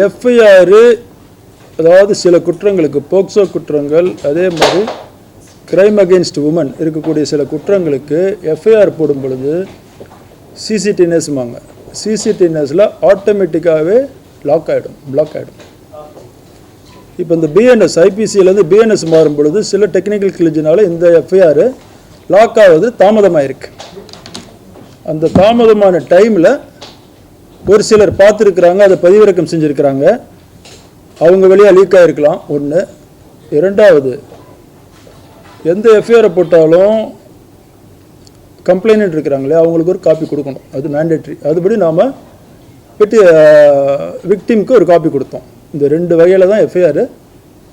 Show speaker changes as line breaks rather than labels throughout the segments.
FIR அதாவது சில குற்றங்களுக்கு போக்சோ குற்றங்கள் அதே மாதிரி கிரைம் அகெயின்ஸ்ட் உமன் இருக்கக்கூடிய சில குற்றங்களுக்கு எஃப்ஐஆர் போடும் பொழுது சிசிடிஎன்எஸ்மாங்க சிசிடிஎன்எஸில் ஆட்டோமேட்டிக்காகவே லாக் ஆகிடும் பிளாக் ஆகிடும் இப்போ இந்த பிஎன்எஸ் ஐபிசியிலேருந்து பிஎன்எஸ் மாறும் பொழுது சில டெக்னிக்கல் கிளிஜினால இந்த எஃப்ஐஆர் லாக் ஆகிறது தாமதமாக இருக்குது அந்த தாமதமான டைமில் ஒரு சிலர் பார்த்துருக்குறாங்க அதை பதிவிறக்கம் செஞ்சுருக்கிறாங்க. அவங்க வழியாக லீக் ஆகிருக்கலாம் ஒன்று இரண்டாவது எந்த எஃப்ஐஆரை போட்டாலும் கம்ப்ளைண்ட் இருக்கிறாங்களே அவங்களுக்கு ஒரு காப்பி கொடுக்கணும். அது மேண்டேட்ரி அதுபடி நாம் பெட்டி விக்டிம்க்கு ஒரு காப்பி கொடுத்தோம். இந்த ரெண்டு வகையில் தான் எஃப்ஐஆர்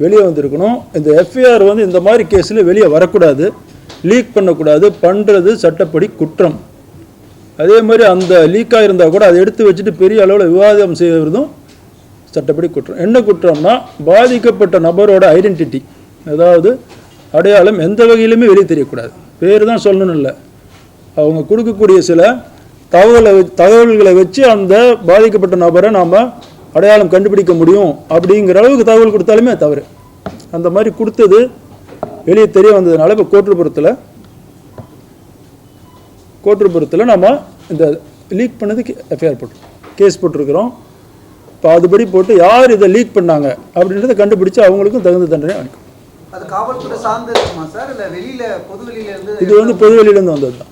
வெளியே வந்திருக்கணும். இந்த எஃப்ஐஆர் வந்து இந்த மாதிரி கேஸில் வெளியே வரக்கூடாது. லீக் பண்ணக்கூடாது. பண்ணுறது சட்டப்படி குற்றம். அதே மாதிரி அந்த லீக்காக இருந்தால் கூட அதை எடுத்து வச்சுட்டு பெரிய அளவில் விவாதம் செய்வதும் சட்டப்படி குற்றம். என்ன குற்றம்னா பாதிக்கப்பட்ட நபரோட ஐடென்டிட்டி அதாவது அடையாளம் எந்த வகையிலுமே வெளியே தெரியக்கூடாது. பேர் தான் சொல்லணும் இல்லை. அவங்க கொடுக்கக்கூடிய சில தகவலை தகவல்களை வச்சு அந்த பாதிக்கப்பட்ட நபரை நாம் அடையாளம் கண்டுபிடிக்க முடியும் அப்படிங்கிற அளவுக்கு தகவல் கொடுத்தாலுமே தவறு. அந்த மாதிரி கொடுத்தது வெளியே தெரிய வந்ததுனால இப்போ கோட்டுப்புறத்தில் கோட்டுப்புறத்தில் நம்ம இந்த லீக் பண்ணதுக்கு எஃப்ஐஆர் போட்டிருக்கோம் கேஸ் போட்டிருக்கிறோம். இப்போ அதுபடி போட்டு யார் இதை லீக் பண்ணாங்க அப்படின்றத கண்டுபிடிச்சு அவங்களுக்கும் தகுந்த தண்டனை அளிக்கும்.
அது காவல்துறை சார்ந்து இருக்குமா சார்? இல்ல வெளியில பொது வெளியில இருந்து
இது வந்து பொதுவெளியிலேருந்து வந்தது தான்.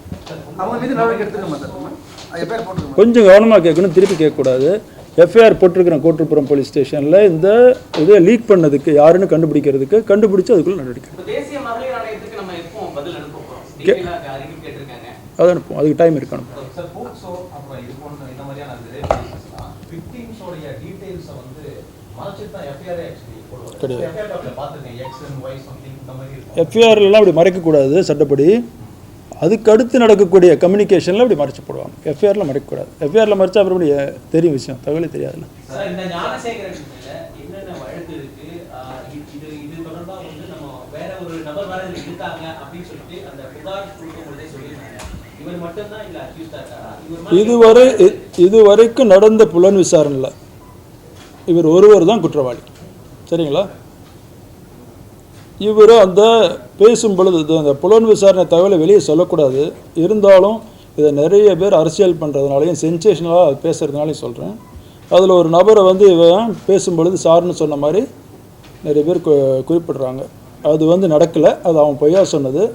கொஞ்சம் கவனமாக கேட்கணும் திருப்பி கேட்கக்கூடாது. எஃப்ஐஆர் போட்டிருக்கிறேன் கோட்டுப்புறம் போலீஸ் ஸ்டேஷனில் இந்த இதை லீக் பண்ணதுக்கு யாருன்னு கண்டுபிடிக்கிறதுக்கு கண்டுபிடிச்சு அதுக்குள்ள நடவடிக்கை அதை அனுப்புவோம். அதுக்கு டைம்
ஆக்சுவலி போடுவாங்க
கிடையாது. எஃப்ஐஆர்லாம் அப்படி மறைக்கக்கூடாது சட்டப்படி. அதுக்கு அடுத்து நடக்கக்கூடிய கம்யூனிகேஷனில் அப்படி மறைச்சு போடுவாங்க. எஃப்ஐஆரில் மறைக்கக்கூடாது. எஃப்ஐஆரில் மறைச்சா அப்புறம் தெரியும் விஷயம். தகவலே தெரியாதுல்ல.
இருக்கு? வேற ஒரு நபர் இருக்காங்க அப்படின்னு சொல்லிட்டு அந்த புகார் கொடுக்கும் பொழுதே சொல்லியிருந்தாங்க.
இதுவரை இதுவரைக்கும் நடந்த புலன் விசாரணையில் இவர் ஒருவர் தான் குற்றவாளி. சரிங்களா? இவர் அந்த பேசும் பொழுது அந்த புலன் விசாரணை தகவலை வெளியே சொல்லக்கூடாது. இருந்தாலும் இதை நிறைய பேர் அரசியல் பண்ணுறதுனாலையும் சென்சேஷனலாக பேசுகிறதுனாலையும் சொல்கிறேன் அதில் ஒரு நபரை வந்து இவன் பேசும் பொழுது சார்னு சொன்ன மாதிரி நிறைய பேர் கு- குறிப்பிடுறாங்க. அது வந்து நடக்கலை. அது அவன் பொய்யா சொன்னது.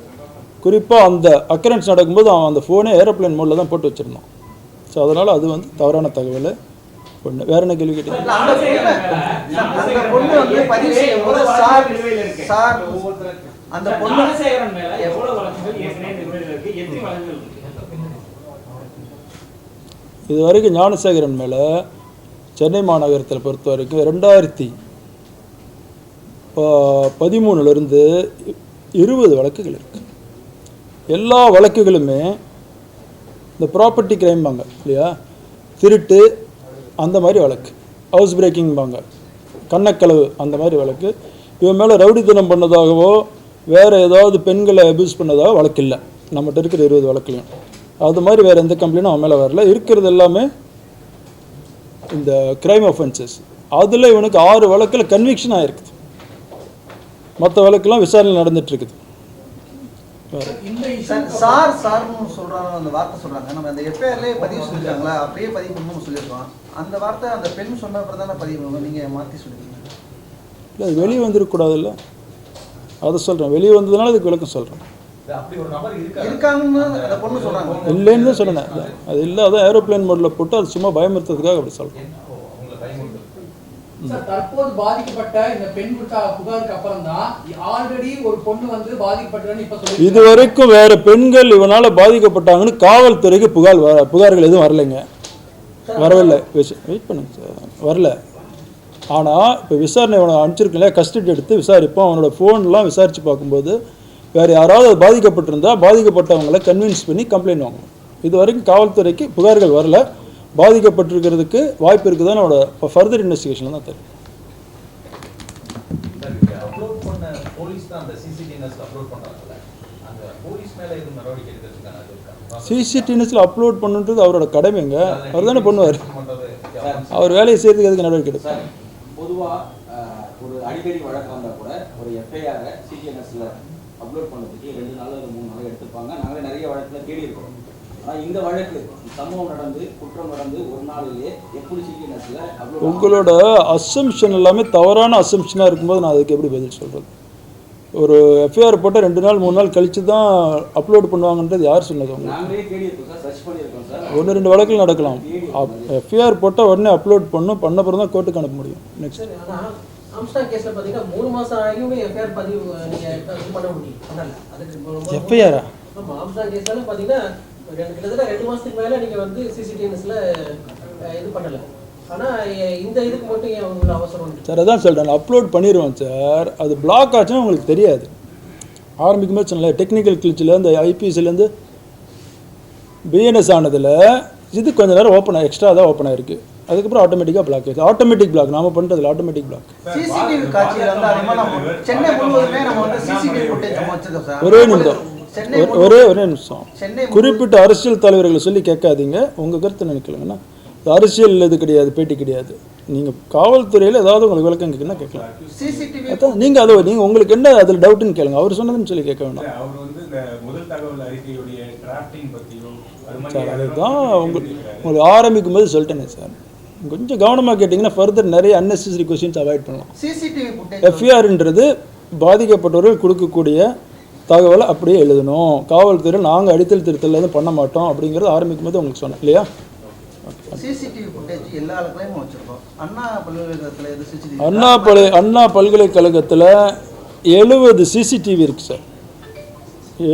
குறிப்பாக அந்த அக்கரன்ஸ் நடக்கும்போது அவன் அந்த ஃபோனே ஏரோப்ளேன் மோடில் தான் போட்டு வச்சுருந்தான். ஸோ அதனால் அது வந்து தவறான தகவல். ஒன்று வேற என்ன கேள்வி கேட்டீங்க?
பொண்ணு பொண்ணு பொண்ணு
இது வரைக்கும் ஞானசேகரன் மேலே சென்னை மாநகரத்தில் பொறுத்த வரைக்கும் ரெண்டாயிரத்தி பதிமூணுலேருந்து இருபது வழக்குகள் இருக்கு. எல்லா வழக்குகளுமே இந்த ப்ராப்பர்ட்டி கிரைம்பாங்க இல்லையா? திருட்டு அந்த மாதிரி வழக்கு ஹவுஸ் பிரேக்கிங்பாங்க கண்ணக்களவு அந்த மாதிரி வழக்கு. இவன் மேலே ரவுடித்தனம் பண்ணதாகவோ வேறு ஏதாவது பெண்களை அபியூஸ் பண்ணதாக வழக்கு இல்லை நம்மகிட்ட இருக்கிற இருபது வழக்குலையும். அது மாதிரி வேறு எந்த கம்ப்ளைண்டும் அவன் மேலே வரல. இருக்கிறது எல்லாமே இந்த கிரைம் அஃபென்சஸ் அதில் இவனுக்கு ஆறு வழக்கில் கன்விக்ஷன் ஆகிருக்குது மற்ற வழக்கெல்லாம் விசாரணை நடந்துட்டு இருக்குது.
சார், சார் சார்னு சொல்றாங்க அந்த வார்த்தை சொல்றாங்க. நம்ம அந்த எஃப்ஐஆர்லயே பதிவு சொல்லிருக்காங்களா அப்படியே பதிவு பண்ணணும்னு சொல்லியிருக்கோம். அந்த வார்த்தை அந்த பெண் சொன்ன அப்புறம் தானே பதிவு பண்ணணும்? நீங்க மாத்தி சொல்லிருக்கீங்க
இல்லை அது வெளியே வந்துருக்கக்கூடாதுல்ல. அதை சொல்கிறேன் வெளியே வந்ததுனால அதுக்கு விளக்கம் சொல்கிறேன்
அப்படி ஒரு நபர் இருக்காரு?
இருக்காங்கன்னு அந்த பொண்ணு சொல்றாங்க.
இல்லைன்னு தான் சொன்னேன். அது இல்லை அதான் ஏரோப்ளேன் மோடில் போட்டு அது சும்மா பயமுறுத்துறதுக்காக அப்படி சொல்கிறேன்
சார் தற்போது பாதிக்கப்பட்ட இந்த பெண் கொடுத்த புகாருக்கு அப்புறம் தான் ஆல்ரெடி ஒரு பொண்ணு வந்து பாதிக்கப்பட்டதுன்னு இப்ப சொல்லி
இது வரைக்கும் வேற பெண்கள் இவனால பாதிக்கப்பட்டாங்கன்னு காவல்துறைக்கு புகார் புகார்கள் எதுவும் வரலைங்க. வரவில்லை. வெயிட் பண்ணுங்க சார். வரல. ஆனால் இப்போ விசாரணை அவனை அனுப்பிச்சிருக்கேன் இல்லையா? கஸ்டடி எடுத்து விசாரிப்போம். அவனோட ஃபோன்லாம் விசாரித்து பார்க்கும்போது வேறு யாராவது அது பாதிக்கப்பட்டிருந்தா பாதிக்கப்பட்டவங்களை கன்வின்ஸ் பண்ணி கம்ப்ளைண்ட் வாங்கணும். இது வரைக்கும் காவல்துறைக்கு புகார்கள் வரல. பாதிக்கப்பட்டிருக்கிறதுக்கு வாய்ப்பு இருக்குதான்னு அவனோட ஃபர்தர் இன்வெஸ்டிகேஷன் தான் தெரியும்.
அப்லோட் பண்ண போலீஸ் தான் அந்த சிசிடிஎன்எஸ்ல அப்லோட்
பண்ணுன்றது அவரோட கடமைங்க அவர் தானே பண்ணுவார். அவர் வேலையை செய்யறதுக்கு எதுக்கு நடவடிக்கை எடுக்கும்
பொதுவாக ஒரு அடிக்கடி வழக்கு வந்தால் கூட ஒரு எஃப்ஐஆரை சிடிஎன்எஸ்ல அப்லோட் பண்ணதுக்கு ரெண்டு நாள் ஒரு மூணு நாள் எடுத்துப்பாங்க நாங்களே நிறைய வழக்கில் தேடி இருக்கோம் ஆனால் இந்த வழக்கு சம்பவம் நடந்து குற்றம் நடந்து ஒரு நாளிலே எப்படி அப்லோட்
உங்களோட அசம்ஷன் எல்லாமே தவறான அசம்ஷனாக இருக்கும்போது நான் அதுக்கு எப்படி பதில் சொல்கிறது ஒரு எஃப்ஐஆர் போட்டால் ரெண்டு நாள் மூணு நாள் கழிச்சு தான் அப்லோட் பண்ணுவாங்கன்றது யார் சொன்னது ஒன்று ரெண்டு வழக்கில் நடக்கலாம். எஃப்ஐஆர் போட்டால் உடனே அப்லோட் பண்ணும் பண்ண பிறகு தான் கோர்ட்டுக்கு அனுப்ப முடியும். நெக்ஸ்ட்
எஃப்ஐஆர் கிட்டத்தட்ட ரெண்டு மாசத்துக்கு மேல நீங்க வந்து சிசிடிஎன்எஸ்ல இது பண்ணல. ஆனா எ- இந்த இதுக்கு மட்டும் ஏன் உங்களுக்கு அவசரம் உண்டு?
சார் அதான் சொல்கிறேன் அப்லோட் பண்ணிடுவேன் சார். அது பிளாக் ஆச்சுன்னா உங்களுக்கு தெரியாது. ஆரம்பிக்கும் போது சொன்னல டெக்னிக்கல் கிளிச்சில் இந்த ஐபிஎஸ்லேருந்து பிஎன்எஸ் ஆனதில் இது கொஞ்ச நேரம் ஓப்பன் எக்ஸ்ட்ரா தான் ஓப்பன் ஆயிருக்கு. அதுக்கப்புறம் ஆட்டோமேட்டிக்காக பிளாக் ஆயிடுச்சு. ஆட்டோமேட்டிக் பிளாக் நாம பண்ணுறதுல ஆட்டோமேட்டிக் பிளாக் ஒரே நிமிடம். ஒரே- ஒரே நிமிஷம்.
சென்னை
குறிப்பிட்ட அரசியல் தலைவர்களை சொல்லி கேட்காதீங்க. உங்கள் கருத்து நினைக்கலங்கன்னா அரசியல் இது கிடையாது பேட்டி கிடையாது. நீங்கள் காவல்துறையில் ஏதாவது உங்களுக்கு விளக்கம் கேட்கணும்னா கேட்கலாம்.
சிசிடிவி
அதான் நீங்கள் அதை நீங்கள் உங்களுக்கு என்ன அதில் டவுட்டுன்னு கேளுங்க. அவர் சொன்னதுன்னு சொல்லி கேட்க வேண்டாம்.
அவர் வந்து இந்த முதல் தகவல் அறிக்கையுடைய டிராஃப்டிங் பத்தியும் அது மாதிரி
சார் அதுதான் உங்க
கேள்விப்பட்டிருக்காரு.
உங்களுக்கு ஆரம்பிக்கும் போது சொல்லிட்டேனே சார். கொஞ்சம் கவனமாக கேட்டிங்கன்னா ஃபர்தர் நிறைய unnecessary கொஸ்டின்ஸ் அவாய்ட் பண்ணலாம். எஃப்ஐஆர்ன்றது பாதிக்கப்பட்டவர்கள் கொடுக்கக்கூடிய தகவலை அப்படியே எழுதணும். காவல்துறை நாங்கள் அடித்தல் திருத்தல் எதுவும் பண்ண மாட்டோம் அப்படிங்கிறது ஆரம்பிக்கும் போது உங்களுக்கு சொன்னேன் இல்லையா?
சிசிடிவி ஃபுட்டேஜ் எல்லா இடத்துலயும் வச்சிருக்கோம்.
அண்ணா பல்கலை அண்ணா பல்கலைக்கழகத்தில் எழுபது சிசிடிவி இருக்குது சார்.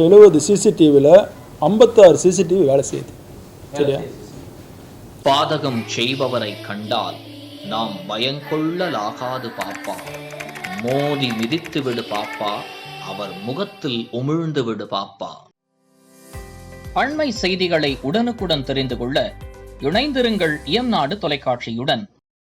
எழுபது சிசிடிவியில் ஐம்பத்தாறு சிசிடிவி வேலை செய்யுது. சரியா?
பாதகம் செய்பவரை கண்டால் நாம் பயங்கொள்ளலாகாது பாப்பா. மோதி மிதித்து விடு பாப்பா. அவர் முகத்தில் உமிழ்ந்து விடு பாப்பா. அண்மை செய்திகளை உடனுக்குடன் தெரிந்து கொள்ள இணைந்திருங்கள் இயம்நாடு தொலைக்காட்சியுடன்.